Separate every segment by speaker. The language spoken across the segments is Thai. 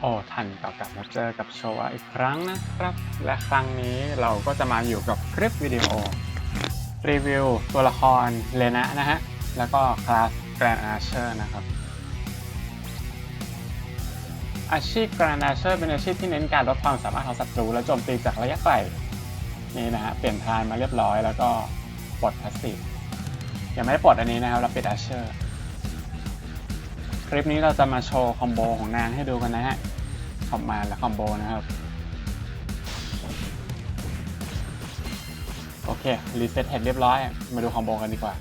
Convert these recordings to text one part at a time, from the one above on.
Speaker 1: โอ้ท่านก็กลับมาเจอกับโชวาอีกครั้งนะครับ และครั้งนี้เราก็จะมาอยู่กับคลิปวิดีโอ รีวิวตัวละครเลนะนะฮะ แล้วก็คลาสแกรนอาเชอร์นะครับ อาชีพแกรนอาเชอร์เป็นอาชีพที่เน้นการลดความสามารถของศัตรูและโจมตีจากระยะไกลนี่นะฮะ เปลี่ยนทานมาเรียบร้อยแล้วก็ปลดพาสซีฟยังไม่ได้ปลดอันนี้นะครับเราปิดอาเชอร์ คลิปนี้เราจะมาโชว์คอมโบของนางให้ดูกันนะฮะคอมมาและคอมโบนะครับ โอเค รีเซ็ตเห็ดเรียบร้อย มาดูคอมโบกันดีกว่า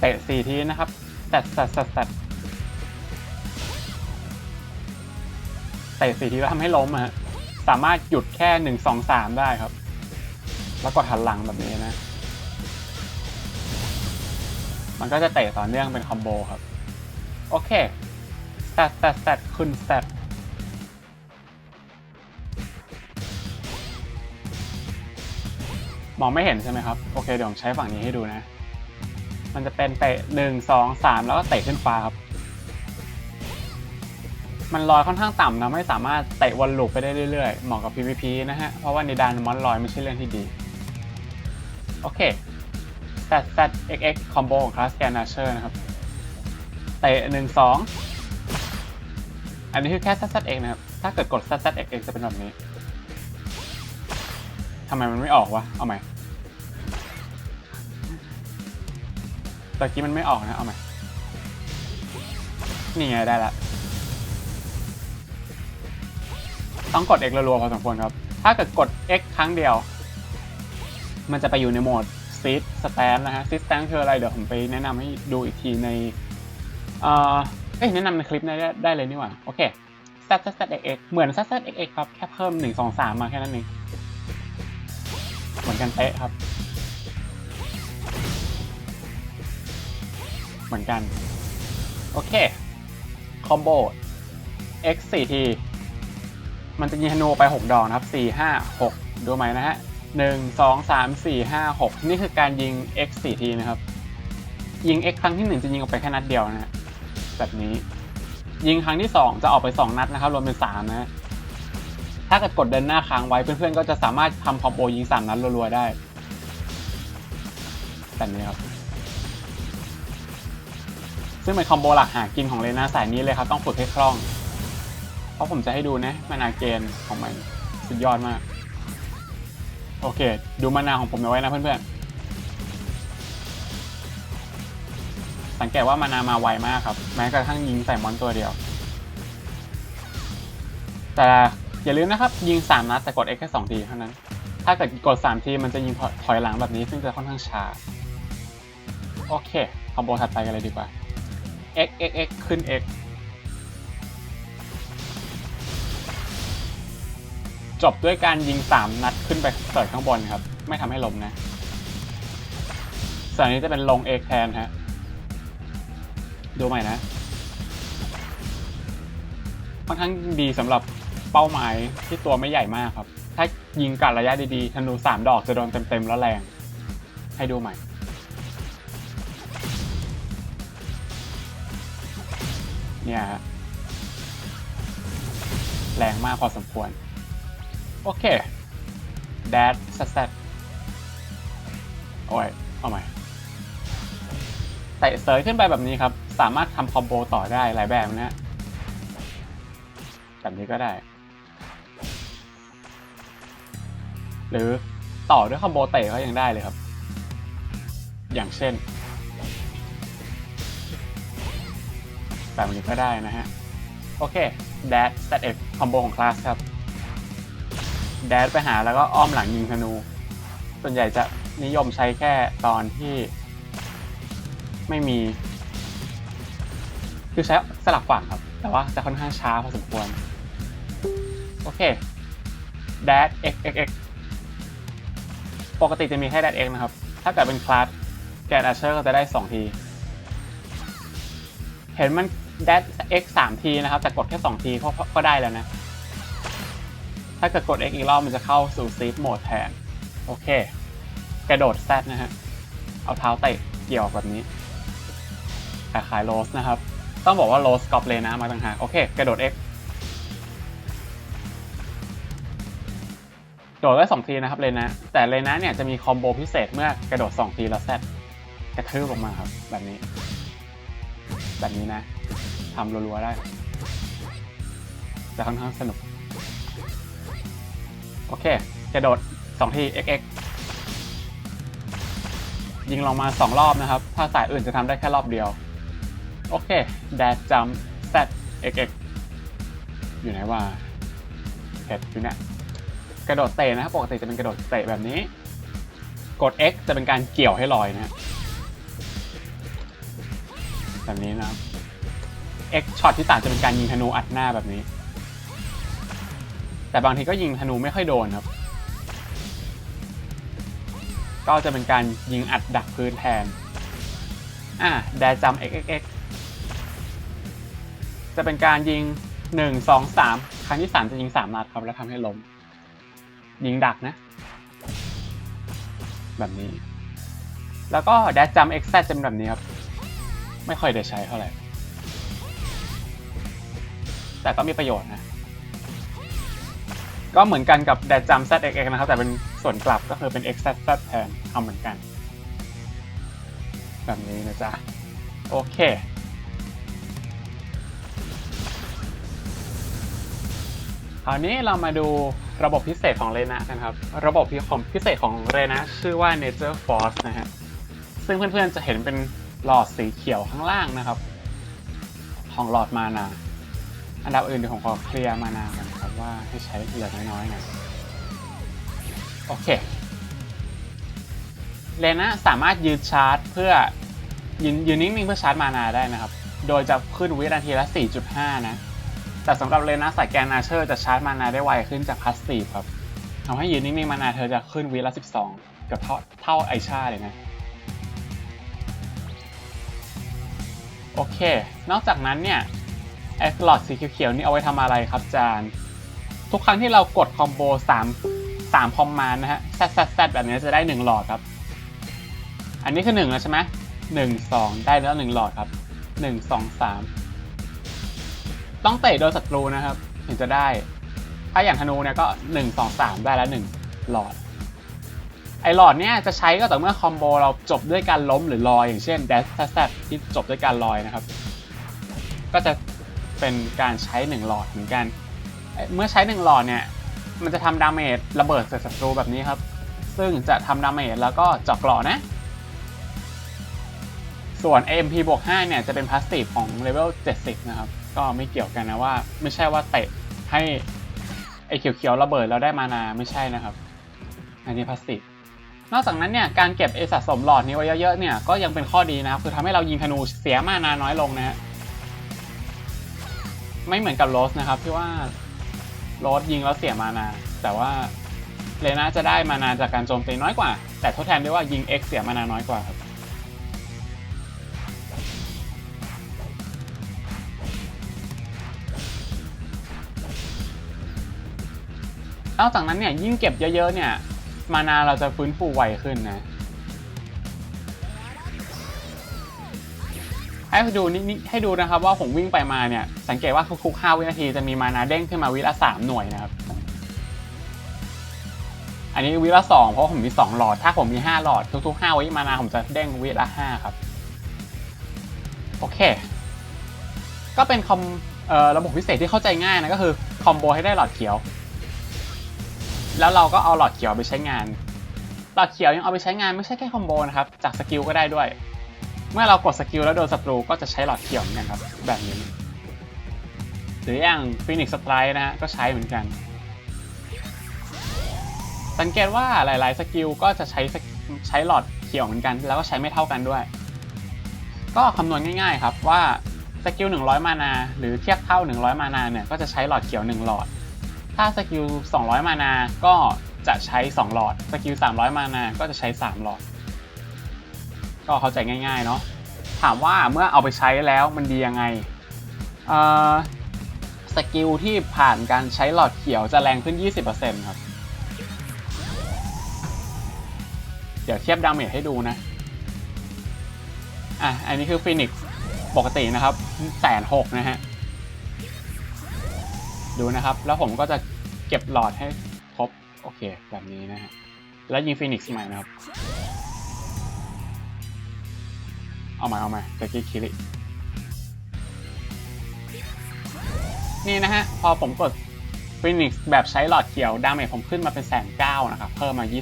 Speaker 1: เตะสี่ทีนะครับแตดแตดแตดแตดเตะสี่ทีแล้วทำให้ล้มอะฮะ สามารถหยุดแค่หนึ่งสองสามได้ครับ แล้วกดหันหลังแบบนี้นะ มันก็จะเตะต่อเนื่องเป็นคอมโบครับ โอเคสแตทสแตทสแตทขึ้นสแตทมองไม่เห็นใช่ไหมครับ โอเค เดี๋ยวผมใช้ฝั่งนี้ให้ดูนะ มันจะเป็นเตะหนึ่งสองสามแล้วก็เตะขึ้นฟ้าครับ มันลอยค่อนข้างต่ำนะไม่สามารถเตะวนลูปไปได้เรื่อยๆ เหมาะกับ PVP นะฮะ เพราะว่าในดานมอนลอยไม่ใช่เรื่องที่ดี โอเค Z Z X X คอมโบของคลาสแกน a เชอร์นะครับ เตะหนึ่งสองอันนี้คือแค่ Z Z X นะครับ ถ้าเกิดกด Z Z X X จะเป็นแบบนี้ทำไมมันไม่ออกวะ เอาใหม่ตะกี้มันไม่ออกนะ เอาใหม่ นี่ไงได้ละ ต้องกด X รัวๆพอสมควรครับ ถ้าเกิดกด X ครั้งเดียว มันจะไปอยู่ในโหมด ซีดสแตนนะฮะซีดสแตนคืออะไรเดี๋ยวผมไปแนะนำให้ดูอีกทีในเอ่อเอ้ยแนะนำในคลิปได้ได้เลยนี่หว่า โอเค z z z x x เหมือน z z x x ครับ แค่เพิ่ม 1 2 3 มาแค่นั้นเอง เหมือนกันเป๊ะครับ เหมือนกัน โอเค คอมโบ x 4 t มันจะยิงธนูไป 6 ดอกนะครับ 4 5 6 ดูไหมนะฮะ 1 2 3 4 5 6นี่คือการยิง x 4 t นะครับ ยิง x ครั้งที่1จะยิงออกไปแค่นัดเดียวนะฮะแบบนี้ ยิงครั้งที่2จะออกไป2นัดนะครับ รวมเป็น3นะฮะถ้าเกิดกดเดินหน้าค้างไว้เพื่อนๆก็จะสามารถทำคอมโบยิง3นัดรัวๆได้แบบนี้ครับซึ่งเป็นคอมโบหลักหากินของเลน่าสายนี้เลยครับ ต้องฝึกให้คล่อง เพราะผมจะให้ดูนะมานาเกนของมัน สุดยอดมาก โอเค ดูมานาของผมเอาไว้นะเพื่อนๆ สังเกตว่ามานามาไวมากครับ แม้กระทั่งยิงใส่มอนตัวเดียว แต่อย่าลืมนะครับ ยิง 3 นัดแต่กด X แค่ 2 ทีเท่านั้น ถ้าเกิดกด 3 ทีมันจะยิงถอยหลังแบบนี้ ซึ่งจะค่อนข้างช้า โอเค คอมโบถัดไปกันเลยดีกว่า X X X ขึ้น X จบด้วยการยิง 3 นัดขึ้นไปเสิร์ฟข้างบนครับ ไม่ทำให้ล้มนะส่วนนี้จะเป็นลงเอกแทนฮะ ดูใหม่นะค่อนข้างดีสำหรับเป้าหมายที่ตัวไม่ใหญ่มากครับ ถ้ายิงกัดระยะดีๆธนู 3 ดอกจะโดนเต็มๆแล้วแรง ให้ดูใหม่เนี่ยฮะแรงมากพอสมควร โอเค แดดสแตทโอ้ย เอาใหม่เตะเสยขึ้นไปแบบนี้ครับ สามารถทำคอมโบต่อได้หลายแบบนะฮะแบบนี้ก็ได้ หรือต่อด้วยคอมโบเตะก็ยังได้เลยครับ อย่างเช่น แบบนี้ก็ได้นะฮะ โอเคแดดสเต F คอมโบของคลาสครับ แดดไปหาแล้วก็อ้อมหลังยิงธนู ส่วนใหญ่จะนิยมใช้แค่ตอนที่ ไม่มี คือใช้สลับฝั่งครับ แต่ว่าจะค่อนข้างช้าพอสมควร โอเคแดด x x x ปกติจะมีแค่แดด x นะครับ ถ้าเกิดเป็นคลาสแกนอาเชอร์ก็จะได้ 2 ที เห็นมัน dash x 3 ทีนะครับ แต่กดแค่ 2 ทีก็ก็ได้แล้วนะ ถ้าเกิดกด x อีกรอบมันจะเข้าสู่ซีดโหมดแทน โอเค กระโดด z นะฮะ เอาเท้าเตะเกี่ยวแบบนี้คล้ายๆโรสนะครับ ต้องบอกว่าโลสกอปเลยนะมาต่างหาก โอเค กระโดด X โดดได้สองทีนะครับเลยนะ แต่เลยนะเนี่ยจะมีคอมโบพิเศษเมื่อกระโดดสองทีแล้วแซดกระทืบลงมาครับ แบบนี้ แบบนี้นะทำรัวๆได้ จะค่อนข้างสนุก โอเคกระโดดสองที XX ยิงลงมาสองรอบนะครับ ถ้าสายอื่นจะทำได้แค่รอบเดียว โอเค dash jump z xx อยู่ไหนว่าเห็ดอยู่เนี่ยกระโดดเตะนะครับ ปกติจะเป็นกระโดดเตะแบบนี้ กด x จะเป็นการเกี่ยวให้ลอยนะแบบนี้นะครับ x ช็อตที่ต่างจะเป็นการยิงธนูอัดหน้าแบบนี้ แต่บางทีก็ยิงธนูไม่ค่อยโดนครับ ก็จะเป็นการยิงอัดดักพื้นแทน อะแดจัม xxx จะเป็นการยิง 1 2 3 ครั้งที่ 3 จะยิง 3 นัดครับ แล้วทำให้ล้ม ยิงดักนะ แบบนี้ แล้วก็แดจัม xz จะเป็นแบบนี้ครับ ไม่ค่อยได้ใช้เท่าไหร่ แต่ก็มีประโยชน์นะ ก็เหมือนกันกับแดดจัม zxx นะครับ แต่เป็นส่วนกลับก็คือเป็น xz แทนทำเหมือนกัน แบบนี้นะจ๊ะ โอเคคราวนี้เรามาดูระบบพิเศษของเรนะกันครับ ระบบพิเศษของเรนะชื่อว่า Nature Force นะฮะ ซึ่งเพื่อนๆจะเห็นเป็นหลอดสีเขียวข้างล่างนะครับ ของหลอดมานา อันดับอื่นเดี๋ยวผมขอเคลียร์มานากัน ว่าให้ใช้เหลือน้อยๆน่อยโอเคเลนะสามารถยืนชาร์จ เพื่อยืนยืนนิ่งๆเพื่อชาร์จมานาได้นะครับ โดยจะขึ้นวินาทีละ 4.5 นะ แต่สำหรับเลนะสายแกนอาเชอร์จะชาร์จมานาได้ไวขึ้นจากพาสซีฟครับทำให้ยืนนิ่งๆมานาเธอจะขึ้นวิละ 12 กับเท่าเท่าไอชาเลยนะโอเค นอกจากนั้นเนี่ยไอ้หลอดสีเขียวๆนี่เอาไว้ทำอะไรครับจาน ทุกครั้งที่เรากดคอมโบ3 3คอมมานนะฮะแซดแซดแซดแบบนี้จะได้ 1 หลอดครับ อันนี้คือ1แล้วใช่ไหมหนึ่งสองได้แล้ว 1 หลอดครับ 1 2 3 ต้องเตะโดนศัตรูนะครับ ถึงจะได้ ถ้าอย่างธนูเนี่ยก็ 1 2 3 ได้แล้ว 1 หลอด ไอหลอดเนี่ยจะใช้ก็ต่อเมื่อคอมโบเราจบด้วยการล้มหรือลอย อย่างเช่น dash z z ที่จบด้วยการลอยนะครับ ก็จะเป็นการใช้ 1 หลอดเหมือนกัน เมื่อใช้1หลอดเนี่ย มันจะทำดาเมจระเบิดใส่ศัตรูแบบนี้ครับ ซึ่งจะทำดาเมจแล้วก็เจาะกราะนะ ส่วน AMP บวก5เนี่ยจะเป็นพาสซีฟของเลเวล70 นะครับ ก็ไม่เกี่ยวกันนะว่า ไม่ใช่ว่าเตะให้ไอเขียวๆระเบิดแล้วได้มานาไม่ใช่นะครับ อันนี้พาสซีฟนอกจากนั้นเนี่ยการเก็บเอสะสมหลอดนี้ไว้เยอะๆเนี่ยก็ยังเป็นข้อดีนะครับคือทำให้เรายิงธนูเสียมานาน้อยลงนะฮะไม่เหมือนกับโรสนะครับที่ว่า โรสยิงแล้วเสียมานา แต่ว่าเลน่าจะได้มานาจากการโจมตีน้อยกว่า แต่ทดแทนได้วยว่ายิง X เสียมานาน้อยกว่าครับนอกจากนั้นเนี่ยยิ่งเก็บเยอะๆเนี่ย มานาเราจะฟื้นฟูไวขึ้นนะ ให้ดูนี่ให้ดูนะครับว่าผมวิ่งไปมาเนี่ยสังเกตว่าทุกๆ 5 วินาทีจะมีมานาเด้งขึ้นมาวิละ3หน่วยนะครับ อันนี้วิละ 2 เพราะผมมี 2 หลอด ถ้าผมมี 5 หลอดทุกๆ 5 วิมานาผมจะเด้งวิละ 5 ครับ โอเค ก็เป็นคอมออระบบพิเศษที่เข้าใจง่ายนะก็คือคอมโบให้ได้หลอดเขียว แล้วเราก็เอาหลอดเขียวไปใช้งาน หลอดเขียวยังเอาไปใช้งานไม่ใช่แค่คอมโบนะครับจากสกิลก็ได้ด้วย มื่อเรากดสกิลแล้วโดนศัตรูก็จะใช้หลอดเขียวเหมือนกันครับแบบนี้ หรืออย่างฟินิกสไตร์นะฮะก็ใช้เหมือนกัน สังเกตว่าหลาย ๆ สกิลก็จะใช้ใช้หลอดเขียวเหมือนกัน แล้วก็ใช้ไม่เท่ากันด้วย ก็คำนวณง่าย ๆ ครับว่าสกิล100 มานา หรือเทียบเท่า 100 มานาเนี่ยก็จะใช้หลอดเขียว 1 หลอด ถ้าสกิล200 มานา ก็จะใช้ 2 หลอด สกิล300 มานา ก็จะใช้ 3 หลอด ก็เข้าใจง่ายๆเนาะถามว่าเมื่อเอาไปใช้แล้วมันดียังไงสกิลที่ผ่านการใช้หลอดเขียวจะแรงขึ้น 20%ครับ เดี๋ยวเทียบดาเมจให้ดูนะ อะ อันนี้คือฟินิกปกตินะครับแสนหกนะฮะ ดูนะครับ แล้วผมก็จะเก็บหลอดให้ครบ โอเค แบบนี้นะฮะ แล้วยิงฟีนิกซ์ใหม่นะครับ เอาใหม่เอาใหม่ตะกี้คิรินี่นะฮะ พอผมกดฟีนิกซ์แบบใช้หลอดเขียว ดาเมจผมขึ้นมาเป็นแสนเก้านะครับ เพิ่มมา 20%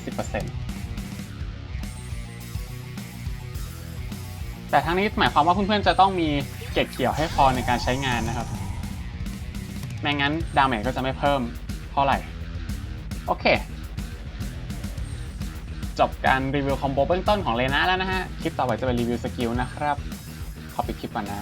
Speaker 1: แต่ทั้งนี้หมายความว่าเพื่อนๆจะต้องมีเกร็ดเขียวให้พอในการใช้งานนะครับ ไม่งั้นดาเมจก็จะไม่เพิ่มเท่าไหร่ โอเค จบการรีวิวคอมโบเบื้องต้นของเลน่าแล้วนะฮะ คลิปต่อไปจะเป็นรีวิวสกิลนะครับ ขอปิดคลิปก่อนนะ